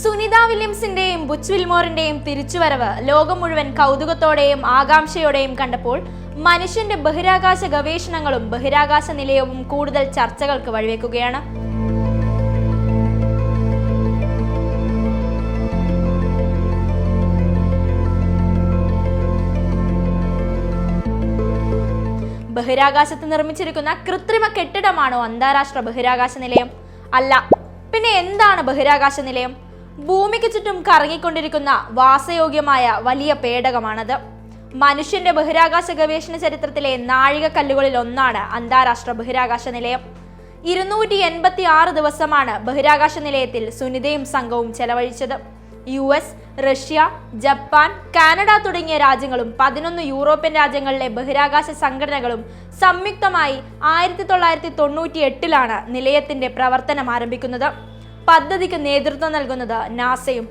Sunitha വില്യംസിന്റെയും Butch വിൽമോറിന്റെയും തിരിച്ചുവരവ് ലോകം മുഴുവൻ കൗതുകത്തോടെയും ആകാംക്ഷയോടെയും കണ്ടപ്പോൾ മനുഷ്യന്റെ ബഹിരാകാശ ഗവേഷണങ്ങളും ബഹിരാകാശ നിലയവും കൂടുതൽ ചർച്ചകൾക്ക് വഴിവെക്കുകയാണ്. ബഹിരാകാശത്ത് നിർമ്മിച്ചിരിക്കുന്ന കൃത്രിമ കെട്ടിടമാണോ അന്താരാഷ്ട്ര ബഹിരാകാശ നിലയം? അല്ല പിന്നെ എന്താണ് ബഹിരാകാശ നിലയം? ഭൂമിക്ക് ചുറ്റും കറങ്ങിക്കൊണ്ടിരിക്കുന്ന വാസയോഗ്യമായ വലിയ പേടകമാണത്. മനുഷ്യന്റെ ബഹിരാകാശ ഗവേഷണ ചരിത്രത്തിലെ നാഴികക്കല്ലുകളിൽ ഒന്നാണ് അന്താരാഷ്ട്ര ബഹിരാകാശ നിലയം. ഇരുന്നൂറ്റി എൺപത്തി ആറ് ദിവസമാണ് ബഹിരാകാശ നിലയത്തിൽ സുനിതയും സംഘവും ചെലവഴിച്ചത്. U S Russia Japan Canada തുടങ്ങിയ രാജ്യങ്ങളും പതിനൊന്ന് യൂറോപ്യൻ രാജ്യങ്ങളിലെ ബഹിരാകാശ സംഘടനകളും സംയുക്തമായി ആയിരത്തി തൊള്ളായിരത്തി തൊണ്ണൂറ്റി എട്ടിലാണ് നിലയത്തിന്റെ പ്രവർത്തനം ആരംഭിക്കുന്നത്. പദ്ധതിക്ക് നേതൃത്വം നൽകുന്നത് നാസയും.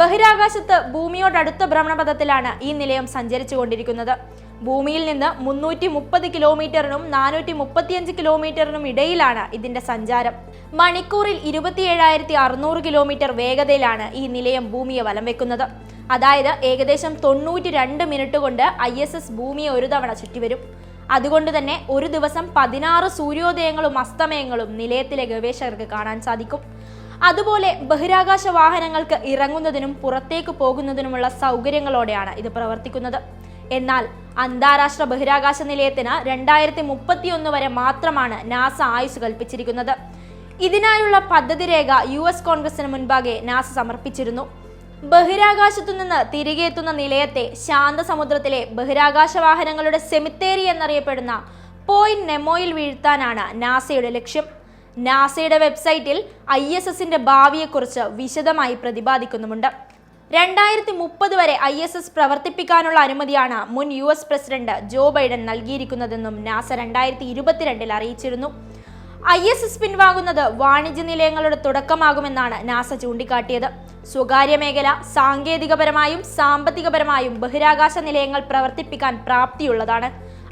ബഹിരാകാശത്ത് ഭൂമിയോടടുത്ത ഭ്രമണപഥത്തിലാണ് ഈ നിലയം സഞ്ചരിച്ചു കൊണ്ടിരിക്കുന്നത് ഭൂമിയിൽ നിന്ന് മുന്നൂറ്റി മുപ്പത് കിലോമീറ്ററിനും നാനൂറ്റി മുപ്പത്തിയഞ്ച് കിലോമീറ്ററിനും ഇടയിലാണ് ഇതിന്റെ സഞ്ചാരം. മണിക്കൂറിൽ ഇരുപത്തിയേഴായിരത്തി അറുന്നൂറ് കിലോമീറ്റർ വേഗതയിലാണ് ഈ നിലയം ഭൂമിയെ വലം വെക്കുന്നത്. അതായത് ഏകദേശം തൊണ്ണൂറ്റി രണ്ട് മിനിറ്റ് കൊണ്ട് ഐ എസ് എസ് ഭൂമിയെ ഒരു തവണ ചുറ്റിവരും. അതുകൊണ്ട് തന്നെ ഒരു ദിവസം പതിനാറ് സൂര്യോദയങ്ങളും അസ്തമയങ്ങളും നിലയത്തിലെ ഗവേഷകർക്ക് കാണാൻ സാധിക്കും. അതുപോലെ ബഹിരാകാശ വാഹനങ്ങൾക്ക് ഇറങ്ങുന്നതിനും പുറത്തേക്ക് പോകുന്നതിനുമുള്ള സൗകര്യങ്ങളോടെയാണ് ഇത് പ്രവർത്തിക്കുന്നത്. എന്നാൽ അന്താരാഷ്ട്ര ബഹിരാകാശ നിലയത്തിന് രണ്ടായിരത്തി മുപ്പത്തിയൊന്ന് വരെ മാത്രമാണ് നാസ ആയുസ് കൽപ്പിച്ചിരിക്കുന്നത്. ഇതിനായുള്ള പദ്ധതി രേഖ യു എസ് കോൺഗ്രസിന് മുൻപാകെ നാസ സമർപ്പിച്ചിരുന്നു. ബഹിരാകാശത്തു നിന്ന് തിരികെ എത്തുന്ന നിലയത്തെ ശാന്തസമുദ്രത്തിലെ ബഹിരാകാശ വാഹനങ്ങളുടെ സെമിത്തേരി എന്നറിയപ്പെടുന്ന പോയിന്റ് നെമോയിൽ വീഴ്ത്താനാണ് നാസയുടെ ലക്ഷ്യം. നാസയുടെ വെബ്സൈറ്റിൽ ഐ എസ് എസിന്റെ ഭാവിയെക്കുറിച്ച് വിശദമായി പ്രതിപാദിക്കുന്നുമുണ്ട്. രണ്ടായിരത്തി മുപ്പത് വരെ ഐ എസ് എസ് പ്രവർത്തിപ്പിക്കാനുള്ള അനുമതിയാണ് മുൻ U S president Joe Biden നൽകിയിരിക്കുന്നതെന്നും NASA രണ്ടായിരത്തി ഇരുപത്തിരണ്ടിൽ അറിയിച്ചിരുന്നു. ഐ എസ് എസ് പിൻവാങ്ങുന്നത് വാണിജ്യ നിലയങ്ങളുടെ തുടക്കമാകുമെന്നാണ് നാസ ചൂണ്ടിക്കാട്ടിയത്. സ്വകാര്യ മേഖല സാങ്കേതികപരമായും സാമ്പത്തികപരമായും ബഹിരാകാശ നിലയങ്ങൾ പ്രവർത്തിപ്പിക്കാൻ പ്രാപ്തിയുള്ളതാണ്.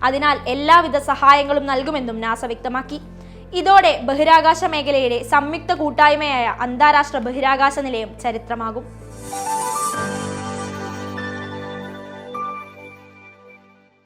അതിനാൽ എല്ലാവിധ സഹായങ്ങളും നൽകുമെന്നും നാസ വ്യക്തമാക്കി. ഇതോടെ ബഹിരാകാശ മേഖലയുടെ സംയുക്ത കൂട്ടായ്മയായ അന്താരാഷ്ട്ര ബഹിരാകാശ നിലയം ചരിത്രമാകും.